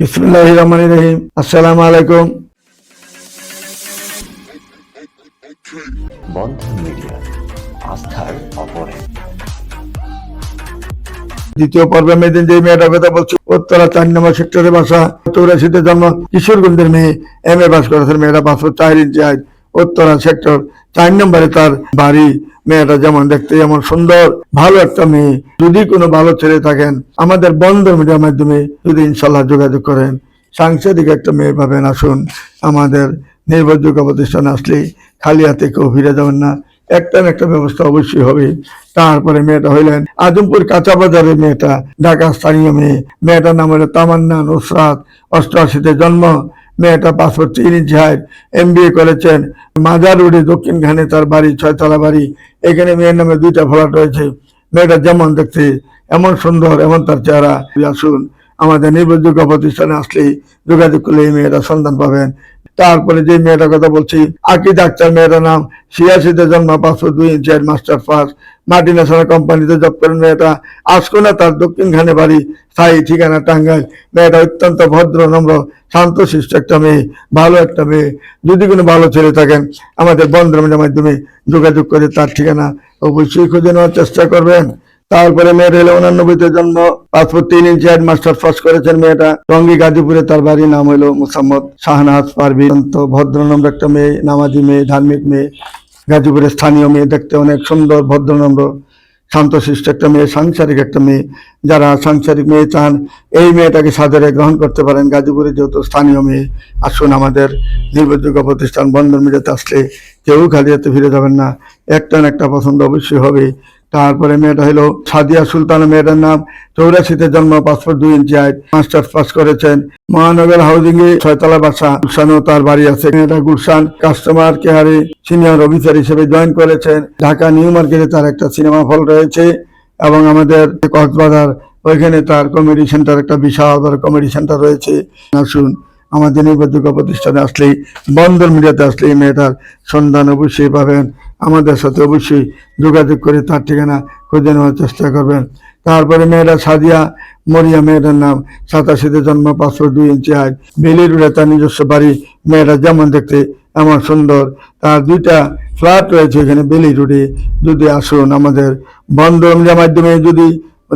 বিসমুল্লাহ রহমান রহিম। আসসালামু আলাইকুম। বন্ধন মিডিয়া আস্থার অপরে। দ্বিতীয় পর্বে যে মেয়েটার কথা বলছি উত্তরা চার নম্বর সেক্টরে বাসা চৌরাশিতে জন্ম কিশোরগঞ্জের মেয়ে এম এ পাস করেছেন মেয়েটা পাঁচশো চার ইঞ্চি উত্তরা সেক্টর চার নম্বরে তার বাড়ি, মেয়েটা যেমন দেখতে যেমন সুন্দর, ভালো একটা মেয়ে। যদি কোনো ভালো ছেলে থাকেন, আমাদের বন্ধ মিডিয়ার মাধ্যমে যদি ইনশাল্লাহ যোগাযোগ করেন সাংসারিক একটা মেয়ে পাবেন। আসুন, আমাদের নির্ভরযোগ্য প্রতিষ্ঠান আসলে খালি হাতে কেউ ফিরে যাবেন না। একটা না একটা ব্যবস্থা অবশ্যই হবে। তারপরে মেয়েটা হইলেন আজমপুর কাঁচা বাজারের মেয়েটা ঢাকা স্থানীয় মেয়ে। মেয়েটার নাম হলো তামান্না নুসরাত, অষ্টআশিতে জন্ম। মেয়েটা পাসপোর্ট তিন ইঞ্চি হাইট এম করেছেন। মাজার রোডে দক্ষিণ দক্ষিণখানে তার বাড়ি, ছয়তলা বাড়ি, এখানে মেয়ের নামে দুইটা ফ্লাট রয়েছে। মেয়েটা যেমন দেখতে এমন সুন্দর, এমন তার চেহারা। আসুন, আমাদের নির্ভরযোগ্য প্রতিষ্ঠানে আসলে যোগাযোগ করলে এই মেয়েরা সন্ধান পাবেন। তারপরে যে মেয়েটার কথা বলছি আকি ডাক্তার মেয়েটার নাম ছিয়াশিতে জন্ম পাঁচশো দুই inch master first multi national কোম্পানিতে জব করেন মেয়েটা। আসকোনা তার দক্ষিণখানে বাড়ি, স্থায়ী ঠিকানা টাঙ্গাইল। মেয়েটা অত্যন্ত ভদ্র, নম্র, শান্তশিষ্ট একটা মেয়ে, ভালো একটা মেয়ে। যদি কোনো ভালো ছেলে থাকেন, আমাদের বন্ধনের মাধ্যমে যোগাযোগ করে তার ঠিকানা অবশ্যই খুঁজে নেওয়ার চেষ্টা করবেন। তারপরে মেয়েটা হলো উনানব্বইতে জন্ম, পাসপোর্ট তিন ইঞ্চি হেড মাস্টার পাস করেছেন মেয়েটা। টঙ্গী, গাজীপুরে তার বাড়ির নাম হলো মুসাম্মদ শাহনাজ পারভি। অত্যন্ত ভদ্র নম্র একটা মেয়ে, নামাজি মেয়ে, ধার্মিক মেয়ে। গাজীপুরের স্থানীয় মেয়ে, দেখতে অনেক সুন্দর ভদ্রনম্র শান্তশিষ্ট একটা মেয়ে, সাংসারিক একটা মেয়ে। যারা সাংসারিক মেয়ে চান, এই মেয়েটাকে সাদরে গ্রহণ করতে পারেন। গাজীপুরে যেহেতু স্থানীয় মেয়ে, আসুন আমাদের নির্ভরযোগ্য প্রতিষ্ঠান বন্ধন মিডিয়াতে আসলে কেউ খালি হাতে ফিরে যাবেন না। একটা না একটা পছন্দ অবশ্যই হবে। তারপরে মেয়েটা হলো সাদিয়া সুলতানা, মেয়েটার নাম চৌরাশিতে জন্ম, পাসপোর্ট দুই ইঞ্চি আয়, মাস্টার্স পাস করেছেন। মহানগর হাউজিং এ ছয়তলা বাসা, গুলশানেও তার বাড়ি আছে। মেয়েটা গুলশান কাস্টমার কেয়ারে সিনিয়র অফিসার হিসেবে জয়েন করেছেন। ঢাকা, নিউ মার্কেটে তার একটা সিনেমা হল রয়েছে এবং আমাদের কক্সবাজার, ওইখানে তার কমেডি সেন্টার একটা বিশাল বড় কমেডি সেন্টার রয়েছে। আসুন। আমাদের নির্ভরযোগ্য প্রতিষ্ঠানে আসলেই, বন্দর মিডিয়াতে আসলে এই মেয়েটার সন্ধান অবশ্যই পাবেন। আমাদের সাথে অবশ্যই যোগাযোগ করে তার ঠিকানা খুঁজে নেওয়ার চেষ্টা করবেন। তারপরে মেয়েটা সাদিয়া মরিয়া মেয়েটার নাম, সাতাশিতে জন্ম, পাঁচশো দুই ইঞ্চি হাইট বেলি রোডে তার নিজস্ব বাড়ি মেয়েটা যেমন দেখতে এমন সুন্দর। তার দুইটা ফ্ল্যাট রয়েছে এখানে বেলি রোডে যদি আসুন আমাদের বন্ধ মিডিয়ার মাধ্যমে যদি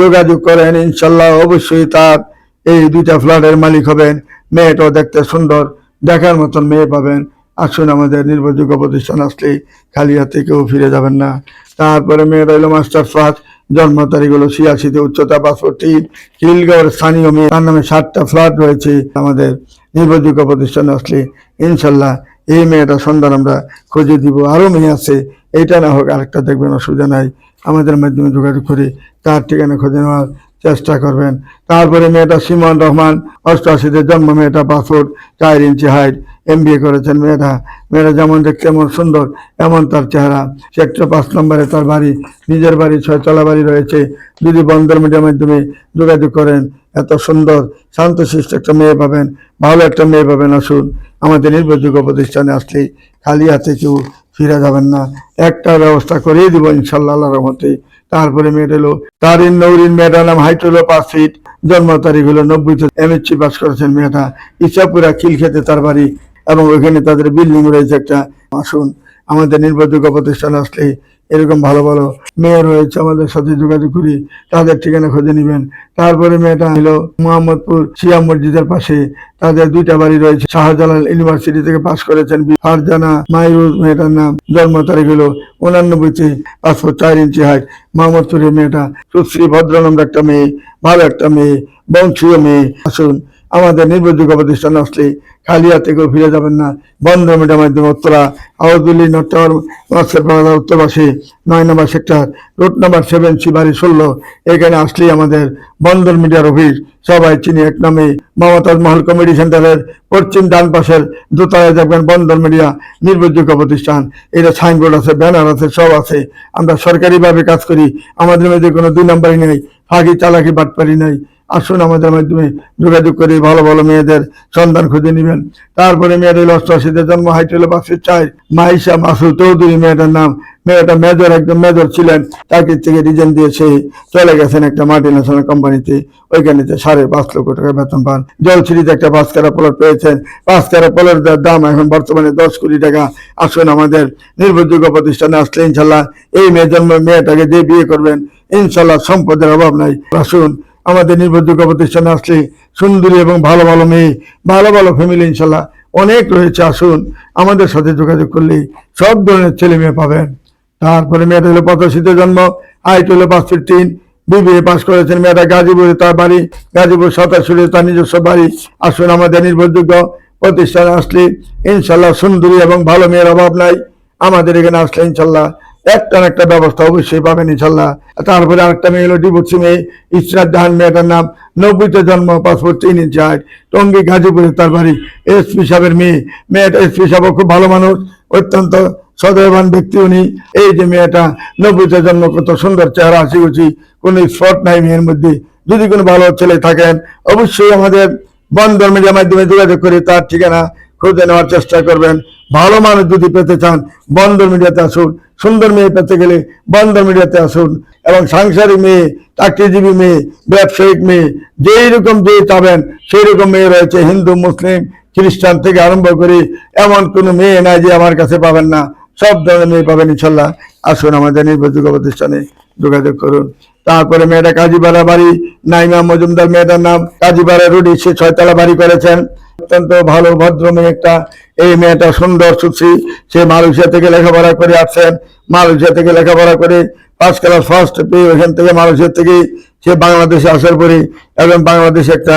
যোগাযোগ করেন, ইনশাল্লাহ অবশ্যই তার এই দুইটা ফ্ল্যাটের মালিক হবেন। মেয়েটাও দেখতে সুন্দর, দেখার মতন মেয়ে পাবেন। আসুন আমাদের নির্ভরযোগ্য প্রতিষ্ঠান আসলেই খালি হাতে কেউ ফিরে যাবেন না। তারপরে মেয়েটা হলো মাস্টার ফার্স্ট জন্ম তারিখ হলো ছিয়াশিতে, উচ্চতা পাঁচশো তিন খিলগাঁওয়ের স্থানীয় মেয়ে। তার নামে সাতটা ফ্ল্যাট রয়েছে আমাদের নির্ভরযোগ্য প্রতিষ্ঠান আসলে ইনশাল্লাহ এই মেয়েটা সন্ধান আমরা খুঁজে দিব। আরও মেয়ে আছে, এইটা না হোক আরেকটা দেখবেন অসুবিধা নাই। আমাদের মাধ্যমে যোগাযোগ করে তার ঠিকানা খুঁজে নেওয়ার চেষ্টা করবেন। তারপরে মেয়েটা সিমন রহমান, অষ্টআশিতে জন্ম, মেয়েটা পাসপোর্ট চার ইঞ্চি হাইট এম করেছেন মেয়েটা। মেয়েটা যেমন দেখতে এমন সুন্দর, এমন তার চেহারা। সেক্টর পাঁচ নম্বরে তার বাড়ি, নিজের বাড়ি, ছয়তলা বাড়ি রয়েছে। যদি বন্দর মিডিয়ার মাধ্যমে যোগাযোগ করেন, এত সুন্দর, শান্তশিষ্ট একটা মেয়ে পাবেন, ভালো একটা মেয়ে পাবেন আসুন। আমাদের নির্ভরযোগ্য প্রতিষ্ঠানে আসলেই খালি হাতে কেউ ফিরে যাবেন না। একটা ব্যবস্থা করেই দিব ইনশাল্লাহ রহমতে। তারপরে মেয়েটা হলো তারিন নৌরিন মেয়েটার নাম হাইট পাঁচ ফিট জন্ম তারিখ হলো নব্বই নব্বইতে এমএসসি পাস করেছেন মেয়েটা। ইসাপুরা কিল খেতে তার বাড়ি এবং ওইখানে তাদের বিল্ডিং রয়েছে একটা আসুন আমাদের নির্ভরযোগ্য প্রতিষ্ঠান আসলে এরকম ভালো ভালো মেয়ে রয়েছে, আমাদের সাথে যোগাযোগ করি, তাদের ঠিকানা খুঁজে নেবেন। তারপরে মেয়েটা হলো মোহাম্মদপুর শিয়া মসজিদের পাশে। তাদের দুইটা বাড়ি রয়েছে, শাহজালাল ইউনিভার্সিটি থেকে পাশ করেছেন ফারজানা মাইরুজ, মেয়েটার নাম জন্ম তারিখ হলো উনানব্বইতে পাঁচশো চার ইঞ্চি হাইট মোহাম্মদপুরের মেয়েটা সুশ্রী ভদ্র নামের একটা মেয়ে, ভালো একটা মেয়ে, বংশীয় মেয়ে। আসুন আমাদের নির্ভরযোগ্য প্রতিষ্ঠান আসলে খালি হাতে কেউ ফিরে যাবেন না। বন্ধ মিডিয়ার মাধ্যমে উত্তরা আউদুল্লি নট্টাওয়ার মাস্টার পাড়া উত্তর পাশে নয় number sector, route number seven শিবারি ষোলো। এখানে আসলেই আমাদের বন্দর মিডিয়ার অফিস, সবাই চিনি এক নামে। মমতাজ মহল কমেডি সেন্টারের পশ্চিম ডান পাশের দোতলায় দেখবেন বন্দর মিডিয়া নির্ভরযোগ্য প্রতিষ্ঠান। এটা সাইনবোর্ড আছে, ব্যানার আছে, সব আছে। আমরা সরকারিভাবে কাজ করি। আমাদের মধ্যে কোনো দুই নম্বরই নেই। ফাঁকি, চালাকি, বাটপারি নেই। আসুন আমাদের মাধ্যমে যোগাযোগ করে ভালো ভালো মেয়েদের সন্ধান খুঁজে নেবেন। তারপরে মেয়েদের অষ্টআশিতে জন্ম, হাইট হলো পাঁচশো চার। মাইশা মাসুদ চৌধুরী মেয়েটার নাম। মেয়েটা মেজর একজন মেজর ছিলেন। চাকরি থেকে রিজেন দিয়ে সে চলে গেছেন একটা মাল্টি ন্যাশনাল কোম্পানিতে ওইখানেতে সাড়ে পাঁচ লক্ষ টাকা বেতন পান। জলছিরিতে একটা পাঁচ কারা প্লট পেয়েছেন। পাঁচ কারা প্লটের দাম এখন বর্তমানে দশ কোটি টাকা। আসুন আমাদের নির্ভরযোগ্য প্রতিষ্ঠানে আসলে ইনশাল্লাহ এই মেয়ে জন্ম, মেয়েটাকে দিয়ে বিয়ে করবেন, ইনশাল্লাহ সম্পদের অভাব নাই। আসুন আমাদের নির্ভরযোগ্য প্রতিষ্ঠানে আসলে সুন্দরী এবং ভালো ভালো মেয়ে, ভালো ভালো ফ্যামিলি ইনশাল্লাহ অনেক রয়েছে, আসুন আমাদের সাথে যোগাযোগ করলে সব ধরনের ছেলে মেয়ে পাবেন। তারপরে মেয়েটা হলো পঁচাশিতে জন্ম, হাইট হলো পাঁচ তিন বিবিএ পাস করেছেন মেয়েটা গাজীপুরে, তার বাড়ি গাজীপুর সাতাশুরে তার নিজস্ব বাড়ি। আসুন আমাদের নির্ভরযোগ্য প্রতিষ্ঠানে আসলে ইনশাল্লাহ সুন্দরী এবং ভালো মেয়ের অভাব নাই। আমাদের এখানে আসলে ইনশাল্লাহ একটা একটা ব্যবস্থা অবশ্যই পাবেন, ইনশাল্লাহ। তারপরে আরেকটা মেয়ে হলো ডিভোর্সি মেয়ে, ইসরাত জাহান মেয়েটার নাম। নব্বইতে জন্ম পাসপোর্ট তিন ইঞ্চি হাইট টঙ্গী গাজীপুরে তার বাড়ি। এসপি সাহেবের মেয়ে। মেয়েটা এসপি সাহেব খুব ভালো মানুষ, অত্যন্ত সদয়বান ব্যক্তি উনি। এই যে মেয়েটা নব্বইতে জন্ম, কত সুন্দর চেহারা হাসি খুশি কোনো স্পট নাই মেয়ের মধ্যে। যদি কোনো ভালো ছেলে থাকেন, অবশ্যই আমাদের বন্দর মিডিয়ার মাধ্যমে যোগাযোগ করে তার ঠিকানা খুঁজে নেওয়ার চেষ্টা করবেন। ভালো মানুষ যদি পেতে চান, বন্দর মিডিয়াতে আসুন, সুন্দর মেয়ে পেতে গেলে বন্দর মিডিয়াতে আসুন এবং সাংসারিক মেয়ে, চাকরিজীবী মেয়ে, ব্যবসায়িক মেয়ে, যেই রকম যে চাবেন, সেই রকম মেয়ে রয়েছে, হিন্দু, মুসলিম, খ্রিস্টান থেকে আরম্ভ করে এমন কোনো মেয়ে নাই যে আমার কাছে পাবেন না। সব ধরনের মেয়ে পাবেন ইনশাল্লাহ। আসুন আমাদের নির্ভরযোগ্য প্রতিষ্ঠানে যোগাযোগ করুন। তারপরে মেয়েটা কাজীপাড়া বাড়ি, নাইমা মজুমদার মেয়েটার নাম কাজীপাড়া রুডি, সে ছয়তলা বাড়ি করেছেন। অত্যন্ত ভালো ভদ্র মেয়ে একটা। এই মেয়েটা সুন্দর সুশ্রী সে মালয়েশিয়া থেকে লেখাপড়া করে আসছেন। মালয়েশিয়া থেকে লেখাপড়া করে পাঁচ ক্লাস ফার্স্ট পেয়ে ওখান থেকে মালয়েশিয়া থেকে সে বাংলাদেশে আসার পরে এবং বাংলাদেশে একটা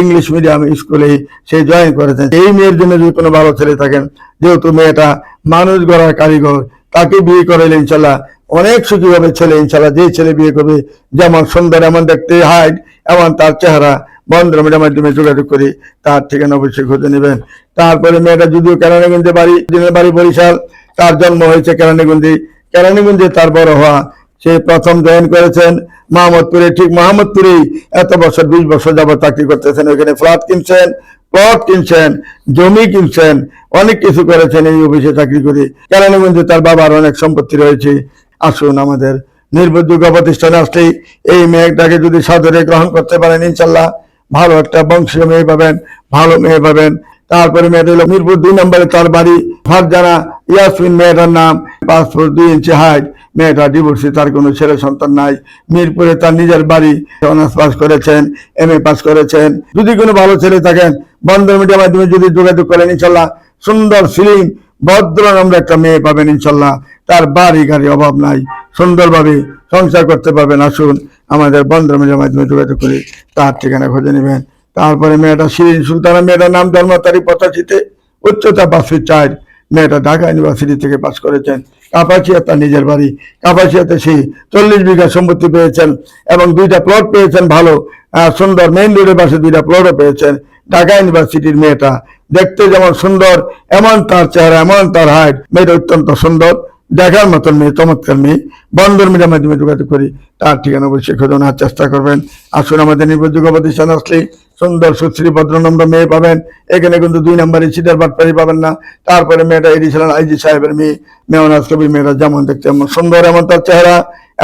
ইংলিশ মিডিয়াম স্কুলে সে জয়েন করেছেন। এই মেয়ের জন্য যদি কোনো ভালো ছেলে থাকেন, যেহেতু মেয়েটা মানুষ গড়ার কারিগর, তাকে বিয়ে করাইলে ইনশাল্লাহ অনেক সুখী হবে ছেলে ইনশাল্লাহ। যে ছেলে বিয়ে করবে, যেমন সুন্দর, এমন দেখতে হাইট এমন তার চেহারা বন্ধুমের মাধ্যমে যোগাযোগ করে, তার ঠিকানা অবশ্যই খুঁজে নেবেন। তারপরে মেয়েটা যদিও কেরানীগঞ্জে বাড়ি বাড়ি বরিশাল, তার জন্ম হয়েছে কেরানীগঞ্জে। কেরানীগঞ্জে তার বড় হওয়া, সে প্রথম জয়েন করেছেন মাহমদপুরে, ঠিক মাহমদপুরেই এত বছর, বিশ বছর যাবত চাকরি করতেছেন। ওইখানে ফ্ল্যাট কিনছেন, প্লট কিনছেন, জমি কিনছেন, অনেক কিছু করেছেন এই অফিসে চাকরি করে। কেরানীগঞ্জে তার বাবার অনেক সম্পত্তি রয়েছে। আসুন আমাদের নির্ভরযোগ্য প্রতিষ্ঠানে আসলেই এই মেয়েটাকে যদি সাদরে গ্রহণ করতে পারেন, ইনশাল্লাহ। ভালো একটা বংশীয় মেয়ে পাবেন, ভালো মেয়ে পাবেন। তারপরে মেয়েটা হলো মিরপুর দুই নম্বরে তার বাড়ি ফারজানা ইয়াসমিন মেয়েটার নাম পাসপোর্ট দুই ইঞ্চি হাইট মেয়েটা ডিভোর্সি তার কোনো ছেলে সন্তান নাই। মিরপুরে তার নিজের বাড়ি অনার্স পাস করেছেন এম এ পাস করেছেন। যদি কোনো ভালো ছেলে থাকেন বন্ধন মিডিয়ার মাধ্যমে যদি যোগাযোগ করেন, ইনশাল্লাহ সুন্দর সিলিং, ভদ্র নম্র একটা মেয়ে পাবেন, ইনশাল্লাহ। তার বাড়ি গাড়ি অভাব নাই। সুন্দরভাবে সংসার করতে পারবেন, আসুন। আমাদের বন্ধন মিডিয়ার মাধ্যমে যোগাযোগ করে, তার ঠিকানা খুঁজে নেবেন। তারপরে মেয়েটা শিরিন সুলতানা, মেয়েটার নাম জন্ম তারিখ পঁচাশিতে, উচ্চতা ফিট চার। মেয়েটা ঢাকা ইউনিভার্সিটি থেকে পাস করেছেন। কাপাসিয়া তার নিজের বাড়ি, কাপাসিয়াতে সে চল্লিশ বিঘা সম্পত্তি পেয়েছেন এবং দুইটা প্লট পেয়েছেন ভালো। সুন্দর মেইন রোডের পাশে দুইটা প্লটও পেয়েছেন। ঢাকা ইউনিভার্সিটির মেয়েটা দেখতে যেমন সুন্দর, এমন তার চেহারা, এমন তার হাইট মেয়েটা অত্যন্ত সুন্দর, দেখার মতন মেয়ে, চমৎকার মেয়ে। বন্দর মিডিয়ার মাধ্যমে যোগাযোগ করি, তার ঠিকানা অবশ্যই খোঁজানোর চেষ্টা করবেন। আসুন আমাদের নির্ভরযোগ্য প্রতিষ্ঠান আসলে সুন্দর সুশ্রী ভদ্রনম্র মেয়ে পাবেন। এখানে কিন্তু দুই নম্বরে সিটার বাটপারি পাবেন না। তারপরে মেয়েটা এডিশনাল আইজি সাহেবের মেয়ে মেয়নাজ কবি মেয়েরা যেমন দেখতে এমন সুন্দর, এমন তার চেহারা,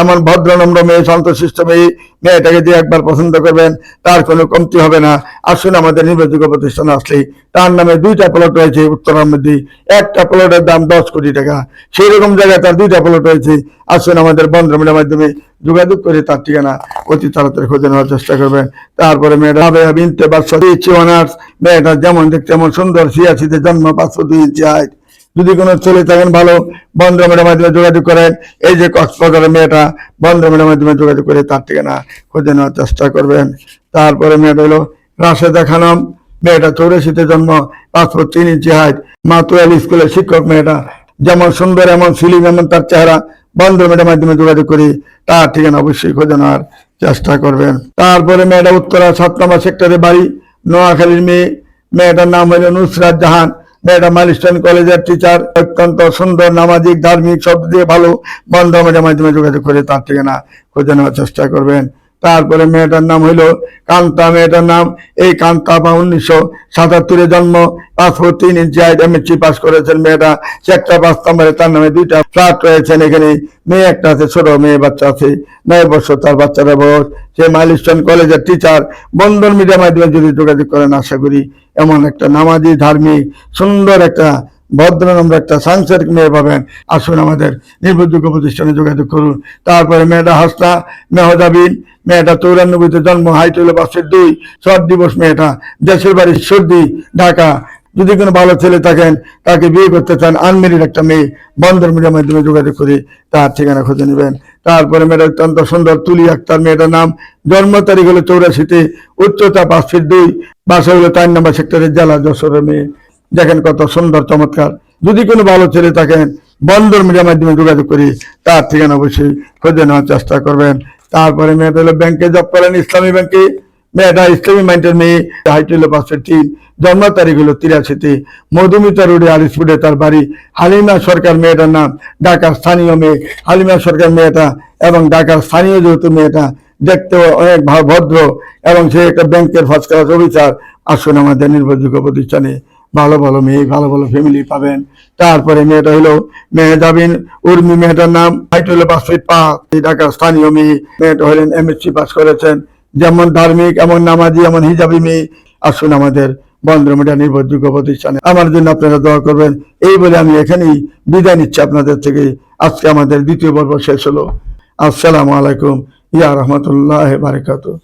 এমন ভদ্রনম্র মেয়ে শান্তশিষ্ট মেয়ে, মেয়েটাকে দিয়ে একবার পছন্দ করবেন, তার কোনো কমতি হবে না। আসুন আমাদের নির্ভরযোগ্য প্রতিষ্ঠান আসলেই তার নামে দুইটা প্লট রয়েছে উত্তরার মধ্যে একটা প্লটের দাম দশ কোটি টাকা। সেই রকম জায়গায় তার দুইটা প্লট রয়েছে আসুন আমাদের বন্ধমের মাধ্যমে যোগাযোগ করে তার ঠিকানা অতি তাড়াতাড়ি খুঁজে নেওয়ার চেষ্টা করবেন। তারপরে মেয়েটা অনার্স। মেয়েটা যেমন দেখতে এমন সুন্দর ছিয়াশিতে জন্ম পাঁচশো দুই ইঞ্চি হাইট যদি কোনো চলে থাকেন ভালো বন্ধমের মাধ্যমে যোগাযোগ করেন। এই যে কক্সবাজারের মেয়েটা বন্ধমের মাধ্যমে যোগাযোগ করে তার ঠিকানা খুঁজে নেওয়ার চেষ্টা করবেন। তারপরে মেয়েটা হলো রাশেদা খানম। মেয়েটা চৌরাশিতে জন্ম পাসপোর্ট তিন ইঞ্চি হাইট মাতুয়াল স্কুলের শিক্ষক মেয়েটা। যেমন সুন্দর, এমন ফিলিং এমন তার চেহারা। বন্ধমের মাধ্যমে যোগাযোগ করি, তার ঠিকানা অবশ্যই খোঁজানোর চেষ্টা করবেন। তারপরে মেয়েটা উত্তরা সাত নম্বর সেক্টরে বাড়ি, নোয়াখালীর মেয়ে। মেয়েটার নাম হলো নুসরাত জাহান। মেয়েটা মালিস্টান কলেজের টিচার অত্যন্ত সুন্দর, নামাজিক, ধার্মিক, সব দিয়ে ভালো। বন্ধমের মাধ্যমে যোগাযোগ করে তার ঠিকানা খোঁজানোর চেষ্টা করবেন। তারপরে মেয়েটার নাম হইল কান্তা। মেয়েটার নাম এই কান্তা বা উনিশশো সাতাত্তরে জন্ম। পাঁচ ফুট তিন ইঞ্চি হাইট এমএসসি পাস করেছেন মেয়েটা। সেক্টর পাঁচ নম্বরে তার নামে দুইটা ফ্ল্যাট রয়েছেন এখানে মেয়ে একটা আছে, ছোট মেয়ে বাচ্চা আছে। নয় বছর তার বাচ্চারা বয়স। সে মাইলস্টোন কলেজের টিচার বন্ধন মিডিয়া মাধ্যমে যদি যোগাযোগ করেন, আশা করি এমন একটা নামাজি, ধার্মিক, সুন্দর একটা ভদ্র নম্র একটা সাংসারিক মেয়ে পাবেন। আসুন আমাদের নির্ভরযোগ্য প্রতিষ্ঠানে যোগাযোগ করুন। তারপরে মেয়েটা হাসনা মেহজাবিন মেয়েটা চৌরানব্বইতে জন্ম হাইট পাঁচের দুই শর্ট দিবস মেয়েটা, দেশের বাড়ি সর্দি, ঢাকা। যদি কোনো ভালো ছেলে থাকেন, তাকে বিয়ে করতে চান, আনমেরিড একটা মেয়ে, বন্দর মিডিয়ার মাধ্যমে যোগাযোগ করে তার ঠিকানা খুঁজে নেবেন। তারপরে মেয়েটা অত্যন্ত সুন্দর, তুলি আক্তার মেয়েটার নাম। জন্ম তারিখ হলো চৌরাশিতে, উচ্চতা পাঁচ ফিট দুই, বাসা হলো চার নম্বর সেক্টরের জেলা যশোরের মেয়ে। দেখেন কত সুন্দর, চমৎকার। যদি কোনো ভালো ছেলে থাকেন বন্দর মিডিয়ার মাধ্যমে যোগাযোগ করি, তার ঠিকানা অবশ্যই খোঁজে নেওয়ার চেষ্টা করবেন। তারপরে মেয়েটা হলো ব্যাংকে জব করেন, ইসলামী ব্যাংকে। মেয়েটা ইসলামী মাইন্ডের মেয়ে, হাইট হলো তিন জন্ম তারিখ হলো তিরাশিতে। মধুমিতা রোডে আলিসপুরে তার বাড়ি। হালিমা সরকার মেয়েটার নাম ঢাকার স্থানীয় মেয়ে। হালিমা সরকার মেয়েটা এবং ঢাকার স্থানীয় যেহেতু মেয়েটা, দেখতেও অনেক ভদ্র এবং সে একটা ব্যাংকের ফার্স্ট ক্লাস অফিসার আসুন আমাদের নির্ভরযোগ্য প্রতিষ্ঠানে ভালো ভালো মেয়ে, ভালো ভালো ফ্যামিলি পাবেন। তারপরে মেয়েটা হলো মেয়ে যাবেন উর্মি মেয়েটার নাম হাইট হলো পাঁচ ফিট স্থানীয় মেয়ে। মেয়েটা হলেন এমএসসি পাস করেছেন। যেমন ধার্মিক, এমন নামাজি, এমন হিজাবি মেয়ে। আসুন আমাদের বন্ধ মিডিয়া নির্ভরযোগ্য প্রতিষ্ঠানে। আমার জন্য আপনারা দোয়া করবেন। এই বলে আমি এখানেই বিদায় নিচ্ছি আপনাদের থেকে। আজকে আমাদের দ্বিতীয় পর্ব শেষ হলো। আসসালামু আলাইকুম। ইয়া রহমতুল্লাহ বারকাতুহ।